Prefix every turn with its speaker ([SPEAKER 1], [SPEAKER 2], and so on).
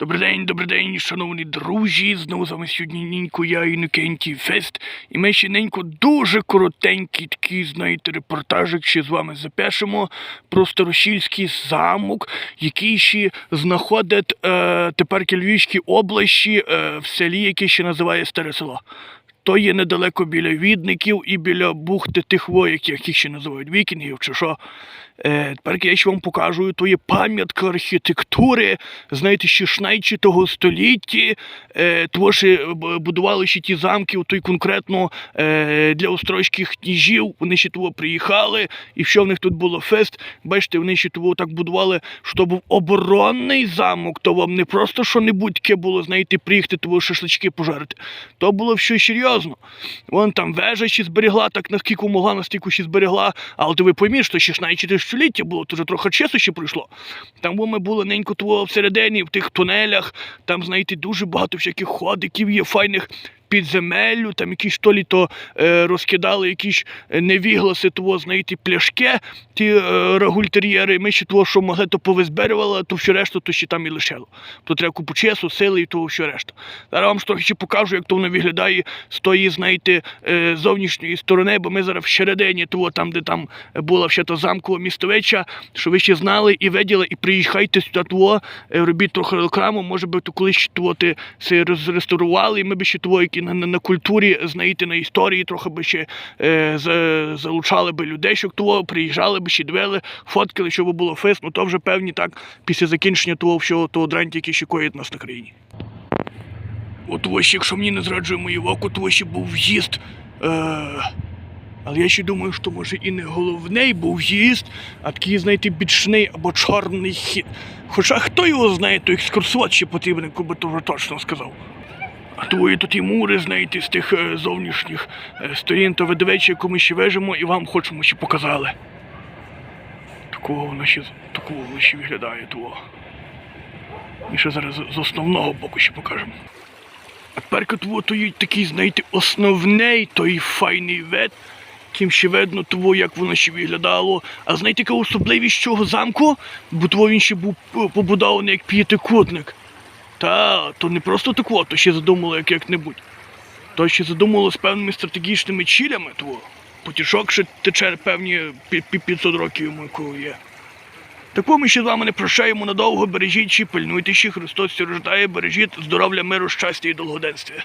[SPEAKER 1] Добрий день, добрий день, шановні друзі. Знову з вами сьогодні нінько, я Інокентій Фест. І ми ще ненько дуже коротенький такий, знаєте, репортажик ще з вами запишемо про старошільський замок, який ще знаходить е, тепер Львівській області е, в селі, яке ще називає Старе Село. То є недалеко біля відників і біля бухти тих воїк, які ще називають вікінгів, чи що. Е, тепер я ще вам покажу, то є пам'ятка архітектури, знаєте, 16 століття. Е, того ще будували ще ті замки, той конкретно е, для острозьких княжів. Вони ще того приїхали, і що в них тут було фест. Бачите, вони ще того так будували, що був оборонний замок, то вам не просто що-небудь таке було, знаєте, приїхати, того шашлички пожарити. То було все серйозно. Вон там вежа ще зберігла, так наскільки могла, настільки ще зберігла. Але ти ви пойміть, що 16 століття було, то вже трохи часу ще пройшло. Там бо ми були ненько того всередині, в тих тунелях, там, знаєте, дуже багато всяких ходиків є, файних підземеллю, там якісь то лі то е, розкидали якісь е, невігласи того, знаєте, пляшки, ті е, рагультер'єри, ми ще того, що могли, то повизберювали, то все решту, то ще там і лишило. То треба купу часу, сили і того все решта. Зараз вам трохи ще покажу, як то воно виглядає з тої, знаєте, е, зовнішньої сторони, бо ми зараз всередині того, там, де там була ще то замкова містовича, що ви ще знали і виділи, і приїхайте сюди того, е, робіть трохи рекламу, може би то колись ще того ти се розреставрували, і ми би ще того, які на, на, на культурі, знаєте, на історії, трохи би ще е, за, залучали би людей, щоб того приїжджали би ще дивили, фоткали, щоб було фест, ну то вже певні так, після закінчення того всього того дрантя, який ще коїть нас на країні. От ось, якщо мені не зраджує моє око, то ще був в'їзд. Е, але я ще думаю, що може і не головний був в'їзд, а такий, знаєте, бічний або чорний хід. Хоча хто його знає, то екскурсовод ще потрібен, яку би то вже точно сказав. А то є тут і мури, знаєте, з тих е, зовнішніх е, сторін та видовечі, яку ми ще вежимо і вам хочемо ще показали. Такого воно ще, такого воно ще виглядає того. І ще зараз з- основного боку ще покажемо. А тепер то такий, знаєте, основний той файний вид, яким ще видно того, як воно ще виглядало. А знаєте, яка особливість цього замку? Бо того він ще був побудований як п'ятикутник. Та, то не просто тако, то ще задумало як як-небудь. То ще задумало з певними стратегічними чілями, то Потішок ще тече певні пі- пі- 500 років йому якого є. Таку ми ще з вами не прощаємо надовго, бережіть ще, пильнуйте ще, Христос рождає, бережіть здоров'я, миру, щастя і довгоденствя.